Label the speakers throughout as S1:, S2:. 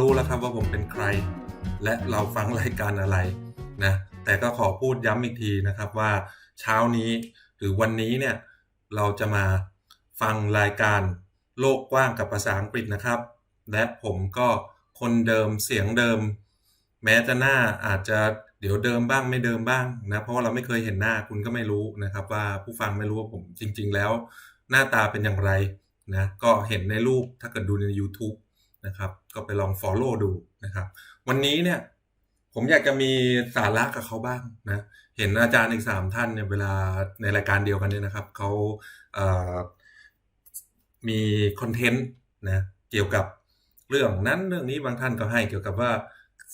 S1: รู้แล้วครับว่าผมเป็นใคร และเราฟังรายการอะไรนะแต่ก็ขอพูดย้ำอีกทีนะครับว่าเช้านี้หรือวันนี้เนี่ยเราจะมาฟังรายการโลกกว้างกับภาษาอังกฤษนะครับ และผมก็คนเดิมเสียงเดิม แม้จะหน้าอาจจะเดี๋ยวเดิมบ้างไม่เดิมบ้างนะเพราะว่าเราไม่เคยเห็นหน้าคุณก็ไม่รู้นะครับ ว่าผู้ฟังไม่รู้ว่าผมจริง ๆ แล้ว หน้าตาเป็นอย่างไรนะก็เห็นในรูปถ้าเกิดดูใน YouTube นะครับ ก็ไปลอง Follow ดูนะครับ วันนี้เนี่ยผมอยากจะมีสาระกับเขาบ้างนะ เห็นอาจารย์อีกสามท่านเนี่ยเวลาในรายการเดียวกันเนี่ยนะครับเขาเมีคอนเทนต์นะเกี่ยวกับเรื่องนั้นเรื่องนี้บางท่านก็ให้เกี่ยวกับว่า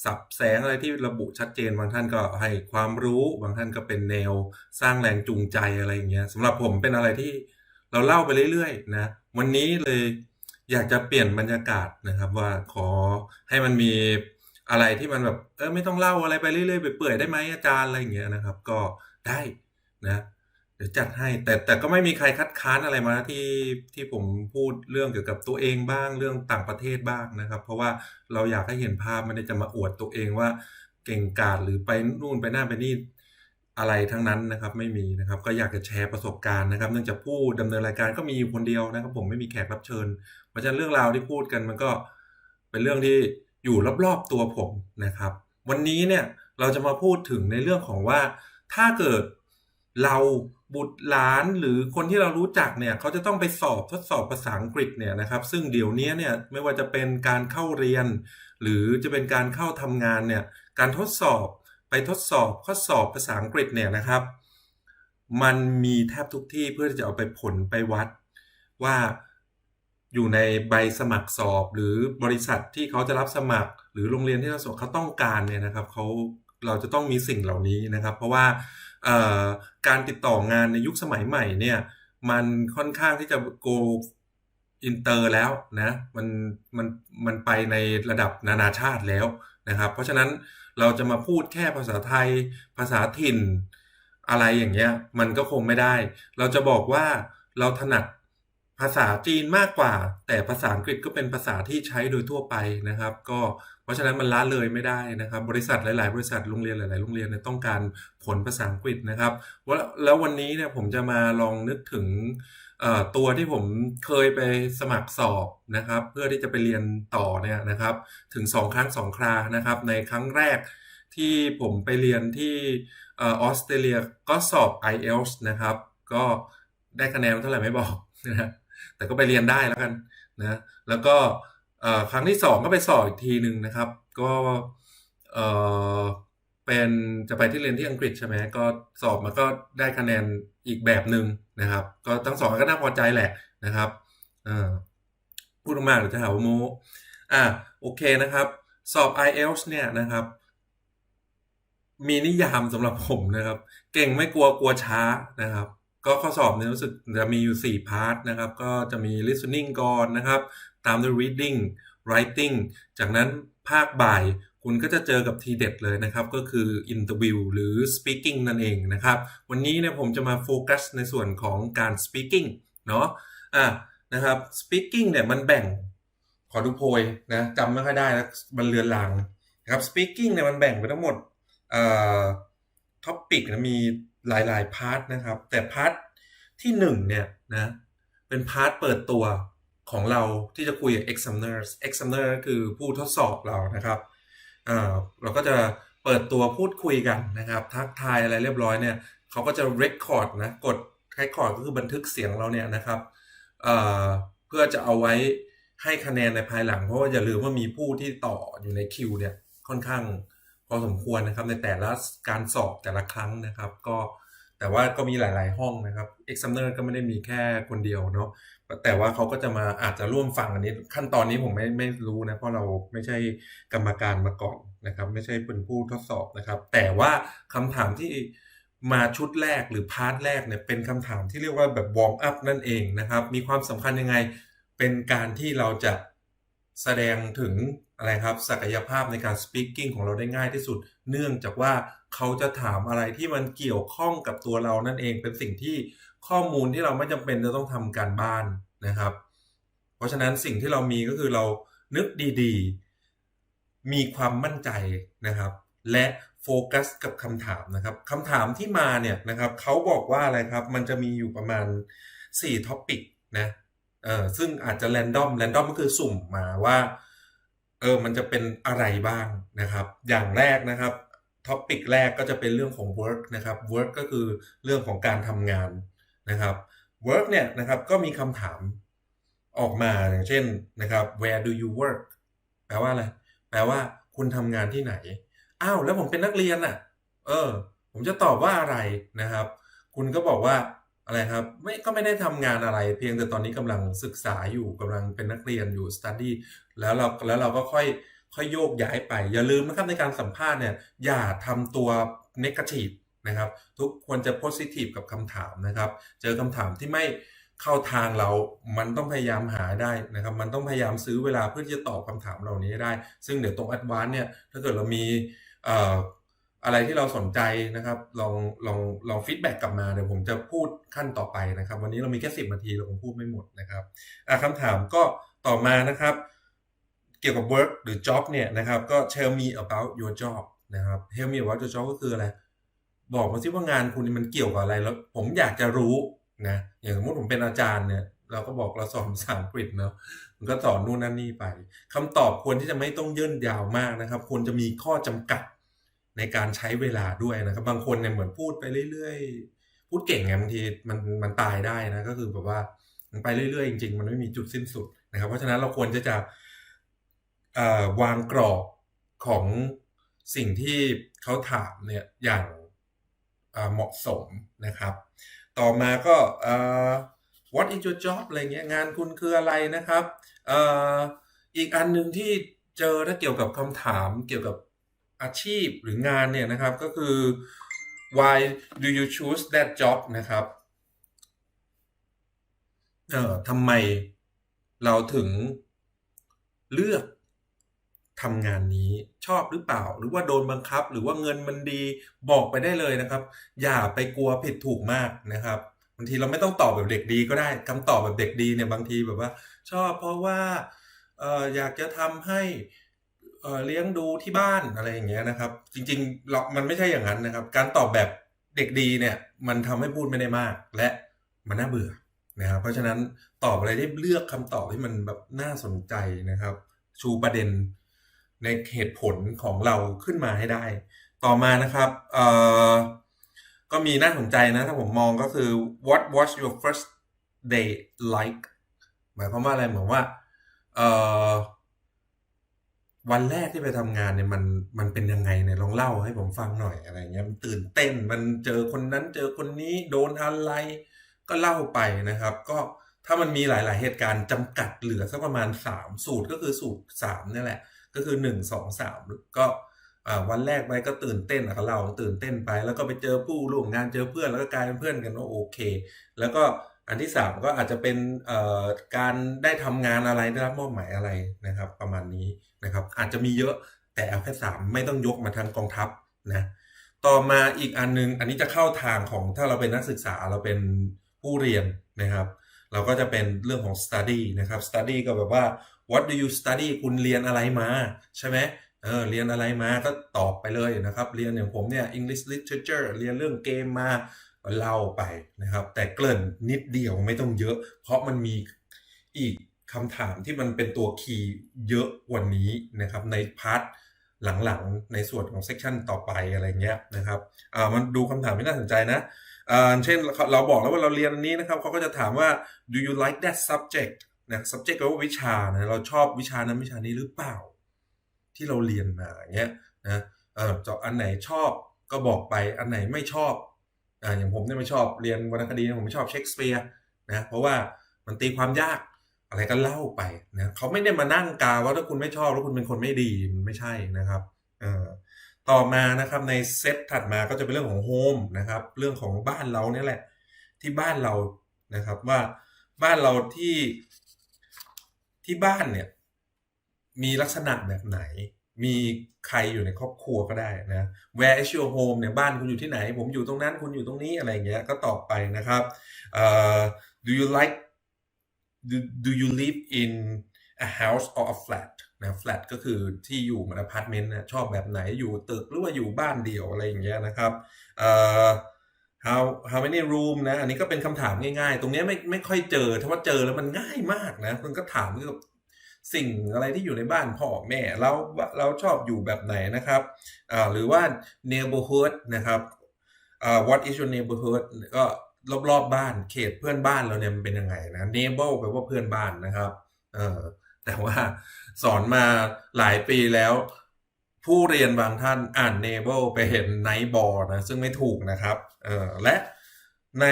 S1: สับแสงอะไรที่ระบุชัดเจนบางท่านก็ให้ความรู้บางท่านก็เป็นแนวสร้างแรงจูงใจอะไรอย่างเงี้ยสำหรับผมเป็นอะไรที่เราเล่าไปเรื่อยๆนะ วันนี้เลย อยากจะเปลี่ยนบรรยากาศนะครับ ว่าขอให้มันมีอะไรที่มันแบบเออไม่ต้องเล่าอะไรไปเรื่อยๆไปเปื่อยได้ไหมอาจารย์อะไรอย่างเงี้ยนะครับ ก็ได้นะเดี๋ยวจัดให้แต่แต่ก็ไม่มีใครคัดค้านอะไรมาที่ที่ผมพูดเรื่องเกี่ยวกับตัวเองบ้างเรื่องต่างประเทศบ้างนะครับ เพราะว่าเราอยากให้เห็นภาพไม่ได้จะมาอวดตัวเองว่าเก่งกาจหรือไปนู่นไปหน้าไปนี่ อะไรทั้งนั้นนะครับไม่มีนะครับก็อยากจะแชร์ประสบการณ์นะครับ เนื่องจากผู้ดำเนินรายการก็มีอยู่คนเดียวนะครับ ผมไม่มีแขกรับเชิญ เพราะฉะนั้นเรื่องราวที่พูดกันมันก็เป็นเรื่องที่อยู่รอบๆตัวผมนะครับ วันนี้เนี่ยเราจะมาพูดถึงในเรื่องของว่าถ้าเกิดเราบุตรหลานหรือคนที่เรารู้จักเนี่ยเขาจะต้องไปสอบทดสอบภาษาอังกฤษเนี่ยนะครับ ซึ่งเดี๋ยวนี้เนี่ยไม่ว่าจะเป็นการเข้าเรียน หรือจะเป็นการเข้าทำงานเนี่ยการทดสอบ ไปทดสอบข้อสอบภาษาอังกฤษเนี่ยนะครับ มันมีแทบทุกที่เพื่อที่จะเอาไปผลไปวัด ว่าอยู่ในใบสมัครสอบ หรือบริษัทที่เขาจะรับสมัคร หรือโรงเรียนที่เราสอบเขาต้องการเนี่ยนะครับเขาเราจะต้องมีสิ่งเหล่านี้นะครับ เพราะว่าการติดต่องานในยุคสมัยใหม่เนี่ยมันค่อนข้างที่จะ go อินเตอร์แล้วนะมันมันมันไปในระดับนานาชาติแล้วนะครับ เพราะฉะนั้นเราจะมาพูดแค่ภาษาไทยภาษาถิ่นอะไรอย่างเงี้ยมันก็คงไม่ได้ เราจะบอกว่าเราถนัด ภาษาจีนมากกว่า แต่ภาษาอังกฤษก็เป็นภาษาที่ใช้โดยทั่วไปนะครับ ก็เพราะฉะนั้นมันละเลยไม่ได้นะครับ บริษัทหลาย ๆ บริษัทโรงเรียนหลาย ๆ โรงเรียนเนี่ยต้องการผลภาษาอังกฤษนะครับแล้ววันนี้เนี่ยผมจะมาลองนึกถึงตัวที่ผมเคยไปสมัครสอบนะครับ เพื่อที่จะไปเรียนต่อเนี่ยนะครับ ถึง 2 ครั้ง 2 ครานะครับ ในครั้งแรกที่ผมไปเรียนที่ออสเตรเลียก็สอบ IELTS นะครับ ก็ได้คะแนนเท่าไหร่ไม่บอกนะ แต่ก็ไปเรียนได้แล้วกันนะแล้วก็ครั้งที่สองก็ไปสอบอีกทีหนึ่งนะครับ ก็เออเป็นจะไปที่เรียนที่อังกฤษใช่ไหมก็สอบมาก็ได้คะแนนอีกแบบหนึ่งนะครับ ก็ทั้งสองก็น่าพอใจแหละนะครับพูดมากหรือจะหาว่าโมอะโอเคนะครับ สอบ IELTS เนี่ยนะครับ มีนิยามสำหรับผมนะครับ เก่งไม่กลัวกลัวช้านะครับ ก็ข้อสอบเนี่ยรู้สึกจะมีอยู่ 4 พาร์ทนะครับ ก็จะมี listening ก่อนนะครับ ตามด้วย reading writing จากนั้นภาคบ่ายคุณก็จะเจอกับทีเด็ดเลยนะครับ ก็คือ interview หรือ speaking นั่นเองนะครับ วันนี้เนี่ยผมจะมาโฟกัสในส่วนของการ speaking เนาะอะนะครับ speaking เนี่ยมันแบ่งขอดูโพยนะจำไม่ค่อยได้แล้วมันเลือนลางนะครับ speaking เนี่ยมันแบ่งไปทั้งหมดเอ่อท็อปิกนะมี หลาย ๆ พาร์ทนะครับ แต่พาร์ทที่หนึ่งเนี่ยนะเป็นพาร์ทเปิดตัวของเราที่จะคุยกับ examiner examiner ก็คือผู้ทดสอบเรานะครับเราก็จะเปิดตัวพูดคุยกันนะครับ ทักทายอะไรเรียบร้อยเนี่ยเขาก็จะ record นะกด record ก็คือบันทึกเสียงเราเนี่ยนะครับเเพื่อจะเอาไว้ให้คะแนนในภายหลัง เพราะว่าอย่าลืมว่ามีผู้ที่ต่ออยู่ในคิวเนี่ยค่อนข้างพอสมควรนะครับในแต่ละการสอบแต่ละครั้งนะครับ ก็ แต่ว่าก็มีหลาย ๆ ห้องนะครับ examiner ก็ไม่ได้มีแค่คนเดียวเนาะแต่ว่าเขาก็จะมาอาจจะร่วมฟังอันนี้ ขั้นตอนนี้ผมไม่ไม่รู้นะ เพราะเราไม่ใช่กรรมการมาก่อนนะครับ ไม่ใช่เป็นผู้ทดสอบนะครับ แต่ว่าคำถามที่มาชุดแรกหรือพาร์ทแรกเนี่ยเป็นคำถามที่เรียกว่าแบบวอร์มอัพนั่นเองนะครับ มีความสำคัญยังไงเป็นการที่เราจะ แสดงถึงอะไรครับศักยภาพในการ speaking ของเราได้ง่ายที่สุด เนื่องจากว่าเขาจะถามอะไรที่มันเกี่ยวข้องกับตัวเรานั่นเองเป็นสิ่งที่ข้อมูลที่เราไม่จำเป็นจะต้องทำการบ้านนะครับ เพราะฉะนั้นสิ่งที่เรามีก็คือเรานึกดีมีความมั่นใจนะครับ และโฟกัสกับคำถามนะครับคำถามที่มาเนี่ยนะครับเขาบอกว่าอะไรครับ มันจะมีอยู่ประมาณ4ท็อปิกนะ เออซึ่งอาจจะแรนดอมแรนดอมก็คือสุ่มมาว่าเออมันจะเป็นอะไรบ้างนะครับ อย่างแรกนะครับท็อปิกแรกก็จะเป็นเรื่องของ work นะครับ work ก็คือเรื่องของการทำงานนะครับ work เนี่ยนะครับก็มีคำถามออกมาอย่างเช่นนะครับ where do you work แปลว่าอะไร แปลว่าคุณทำงานที่ไหน อ้าวแล้วผมเป็นนักเรียนอะ เออ ผมจะตอบว่าอะไรนะครับ คุณก็บอกว่า อะไรครับไม่ก็ไม่ได้ทำงานอะไร เพียงแต่ตอนนี้กำลังศึกษาอยู่กำลังเป็นนักเรียนอยู่ study แล้วเราแล้วเราก็ค่อยค่อยโยกย้ายไป อย่าลืมนะครับในการสัมภาษณ์เนี่ยอย่าทำตัว negative นะครับ ทุกควรจะ positive กับคำถามนะครับ เจอคำถามที่ไม่เข้าทางเรา มันต้องพยายามหาได้นะครับ มันต้องพยายามซื้อเวลาเพื่อที่จะตอบคำถามเหล่านี้ได้ ซึ่งเดี๋ยวตรง advance เนี่ย ถ้าเกิดเรามีเอะไรที่เราสนใจนะครับลองลองลองฟีดแบ็กกลับมาเดี๋ยวผมจะพูดขั้นต่อไปนะครับ วันนี้เรามีแค่สิบนาทีเราคงพูดไม่หมดนะครับอะคำถามก็ต่อมานะครับ เกี่ยวกับ work หรือ job เนี่ยนะครับ ก็ tell me about your job นะครับ tell me about your job ก็คืออะไรบอกมาสิว่างานคุณมันเกี่ยวกับอะไรแล้ว ผมอยากจะรู้นะอย่างสมมติผมเป็นอาจารย์เนี่ยเราก็บอกเราสอนภาษาอังกฤษเนาะมันก็สอนนู่นนั่นนี่ไปคำตอบควรที่จะไม่ต้องเย่นยาวมากนะครับ ควรจะมีข้อจำกัด ในการใช้เวลาด้วยนะครับ บางคนเนี่ยเหมือนพูดไปเรื่อยๆ พูดเก่งไงบางทีมันมันตายได้นะก็คือแบบว่ามันไปเรื่อยๆ จริง ๆ มันไม่มีจุดสิ้นสุดนะครับ เพราะฉะนั้นเราควรจะจะวางกรอบของสิ่งที่เขาถามเนี่ยอย่างเหมาะสมนะครับ ต่อมาก็เอ่อ what is your job อะไรเงี้ยงานคุณคืออะไรนะครับอ่ออีกอันหนึ่งที่เจอถ้าเกี่ยวกับคำถามเกี่ยวกับ อาชีพหรืองานเนี่ยนะครับก็คือ why do you choose that job นะครับเอ่อทำไมเราถึงเลือกทำงานนี้ชอบหรือเปล่า หรือว่าโดนบังคับ หรือว่าเงินมันดีบอกไปได้เลยนะครับ อย่าไปกลัวผิดถูกมากนะครับบางทีเราไม่ต้องตอบแบบเด็กดีก็ได้คำตอบแบบเด็กดีเนี่ยบางทีแบบว่า ชอบเพราะว่าเอออยากจะทำให้ เออเลี้ยงดูที่บ้านอะไรอย่างเงี้ยนะครับ จริงๆเรามันไม่ใช่อย่างนั้นนะครับ การตอบแบบเด็กดีเนี่ย มันทำให้พูดไม่ได้มาก และมันน่าเบื่อนะครับเพราะฉะนั้นตอบอะไรที่เลือกคำตอบที่มันแบบน่าสนใจนะครับ ชูประเด็นในเหตุผลของเราขึ้นมาให้ได้ ต่อมานะครับเอ่อก็มีน่าสนใจนะ ถ้าผมมองก็คือ what was your first day like หมายความว่าอะไรเหมือนว่าเอ่อ วันแรกที่ไปทำงานเนี่ยมันมันเป็นยังไงเนี่ยลองเล่าให้ผมฟังหน่อยอะไรเงี้ยมันตื่นเต้นมันเจอคนนั้นเจอคนนี้โดนอะไร ก็เล่าไปนะครับ ก็ถ้ามันมีหลาย ๆ เหตุการณ์จำกัดเหลือสักประมาณ 3 สูตรก็คือสูตร3นี่แหละ ก็คือ 1 2 3 ก็วันแรกไปก็ตื่นเต้นอะเราตื่นเต้นไป แล้วก็ไปเจอผู้ร่วมงานเจอเพื่อนแล้วก็กลายเป็นเพื่อนกันว่าโอเค แล้วก็ อันที่3ก็อาจจะเป็นการได้ทำงานอะไรได้รับมอบหมายอะไรนะครับ ประมาณนี้นะครับ อาจจะมีเยอะแต่เอาแค่3ไม่ต้องยกมาทางกองทัพนะต่อมาอีกอันนึง อันนี้จะเข้าทางของถ้าเราเป็นนักศึกษาเราเป็นผู้เรียนนะครับ เราก็จะเป็นเรื่องของ study นะครับ study ก็แบบว่า what do you study คุณเรียนอะไรมา ใช่ไหมเออเรียนอะไรมาก็ตอบไปเลยนะครับ เรียนอย่างผมเนี่ย English literature เรียนเรื่องเกมมา เล่าไปนะครับ แต่เกริ่นนิดเดียวไม่ต้องเยอะ เพราะมันมีอีกคำถามที่มันเป็นตัวคีย์เยอะกว่านี้นะครับ ในพาร์ทหลังๆ ในส่วนของเซสชันต่อไปอะไรเงี้ยนะครับอ่ามันดูคำถามที่น่าสนใจนะอ่าเช่นเราบอกแล้วว่าเราเรียนอันนี้นะครับเขาก็จะถามว่า do you like that subject นะ subject แปลว่าวิชานะเราชอบวิชานั้นวิชานี้หรือเปล่า ที่เราเรียนมาอย่างเงี้ยนะเออจอันไหนชอบก็บอกไปอันไหนไม่ชอบ อ่าอย่างผมเนี่ยไม่ชอบเรียนวรรณคดีผมไม่ชอบเชคสเปียร์นะเพราะว่ามันตีความยากอะไรก็เล่าไปนะเขาไม่ได้มานั่งกาว่าถ้าคุณไม่ชอบแล้วคุณเป็นคนไม่ดีมันไม่ใช่นะครับเออต่อมานะครับในเซตถัดมาก็จะเป็นเรื่องของโฮมนะครับเรื่องของบ้านเราเนี่ยแหละ ที่บ้านเรานะครับว่าบ้านเราที่ที่บ้านเนี่ยมีลักษณะแบบไหน มีใครอยู่ในครอบครัวก็ได้นะ Where is your home เนี่ยบ้านคุณอยู่ที่ไหน ผมอยู่ตรงนั้นคุณอยู่ตรงนี้อะไรเงี้ยก็ตอบไปนะครับ uh, do you like do, do you live in a house or a flat นะ flat ก็คือที่อยู่เหมือนอพาร์ตเมนต์นะชอบแบบไหนอยู่ตึกหรือว่าอยู่บ้านเดี่ยวอะไรอย่างเงี้ยนะครับเอ่อ how how many room นะ อันนี้ก็เป็นคำถามง่ายๆ ตรงเนี้ยไม่ไม่ค่อยเจอ ถ้าว่าเจอแล้วมันง่ายมากนะ มันก็ถามเกี่ยวกับ สิ่งอะไรที่อยู่ในบ้านพ่อแม่เราเราชอบอยู่แบบไหนนะครับอ่าหรือว่า neighborhood นะครับอ่า what is your neighborhood ก็รอบๆบบ้านเขตเพื่อนบ้านเราเนี่ยมันเป็นยังไงนะ neighbor แปลว่าเพื่อนบ้านนะครับเออแต่ว่าสอนมาหลายปีแล้ว ผู้เรียนบางท่านอ่าน neighbor ไปเห็น night ball นะซึ่งไม่ถูกนะครับเออและใน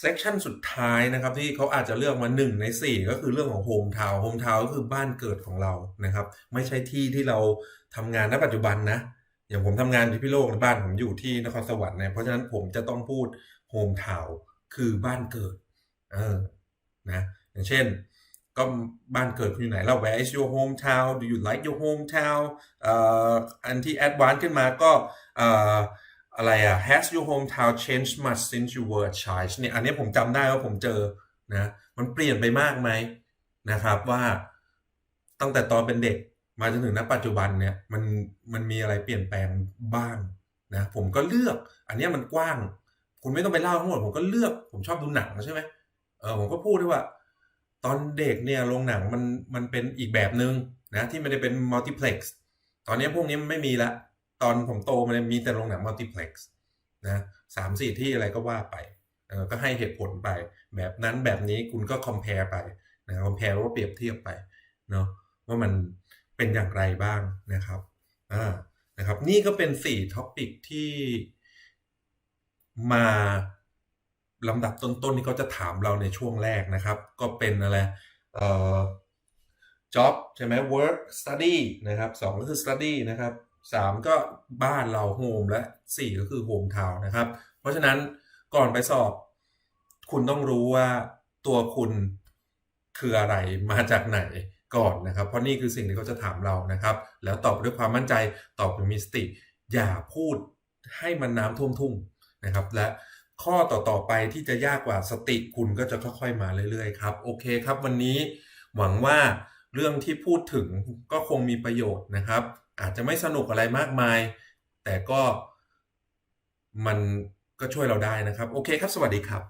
S1: เซกชันสุดท้ายนะครับที่เขาอาจจะเลือกมา 1 ใน 4 ก็คือเรื่องของโฮมทาวน์โฮมทาวน์ก็คือบ้านเกิดของเรานะครับ ไม่ใช่ที่ที่เราทำงานณปัจจุบันนะ อย่างผมทำงานที่พิโลกบ้านผมอยู่ที่นครสวรรค์เนี่ยเพราะฉะนั้นผมจะต้องพูดโฮมทาวน์คือบ้านเกิดเออนะอย่างเช่น ก็บ้านเกิดคุณอยู่ไหนแล้ว where is your hometown do you like your hometown อ,อ,อันที่ advanced ขึ้นมาก็เอะไรอะ has your hometown changed much since you were a child เนี่ยอันนี้ผมจำได้ว่าผมเจอนะมันเปลี่ยนไปมากไหมนะครับว่าตั้งแต่ตอนเป็นเด็กมาจนถึงณปัจจุบันเนี่ยมันมันมีอะไรเปลี่ยนแปลงบ้างนะผมก็เลือก อันนี้มันกว้าง คุณไม่ต้องไปเล่าทั้งหมดผมก็เลือกผมชอบดูหนังใช่ไหมเออผมก็พูดได้ว่า ตอนเด็กเนี่ยโรงหนังมันมันเป็นอีกแบบหนึ่งนะที่ไม่ได้เป็นมัลติเพล็กซ์ตอนนี้พวกนี้มันไม่มีละ ตอนผมโตมันมีแต่โรงหนังมัลติเพล็กซ์นะสามสี่ที่อะไรก็ว่าไปก็ให้เหตุผลไป แบบนั้นแบบนี้คุณก็คอมเพลไปนะคอมเพลว่าเปรียบเทียบไปเนาะว่ามันเป็นอย่างไรบ้างนะครับอ่านะครับนี่ก็เป็นสี่ท็อปิกที่มาลำดับต้นๆที่เขาจะถามเราในช่วงแรกนะครับ ก็เป็นอะไรเอ่อ job ใช่ไหม work study นะครับสองก็คือ study นะครับ สามก็บ้านเรา home และสี่ก็คือ home town นะครับ เพราะฉะนั้นก่อนไปสอบ คุณต้องรู้ว่าตัวคุณคืออะไรมาจากไหนก่อนนะครับ เพราะนี่คือสิ่งที่เขาจะถามเรานะครับ แล้วตอบด้วยความมั่นใจตอบอย่างมีสติ อย่าพูดให้มันน้ำท่วมทุ่งนะครับ และข้อต่อ ๆ ไปที่จะยากกว่าสติคุณก็จะค่อย ๆ มาเรื่อยๆครับ โอเคครับ วันนี้หวังว่าเรื่องที่พูดถึงก็คงมีประโยชน์นะครับ อาจจะไม่สนุกอะไรมากมาย แต่ก็มันก็ช่วยเราได้นะครับ โอเคครับ สวัสดีครับ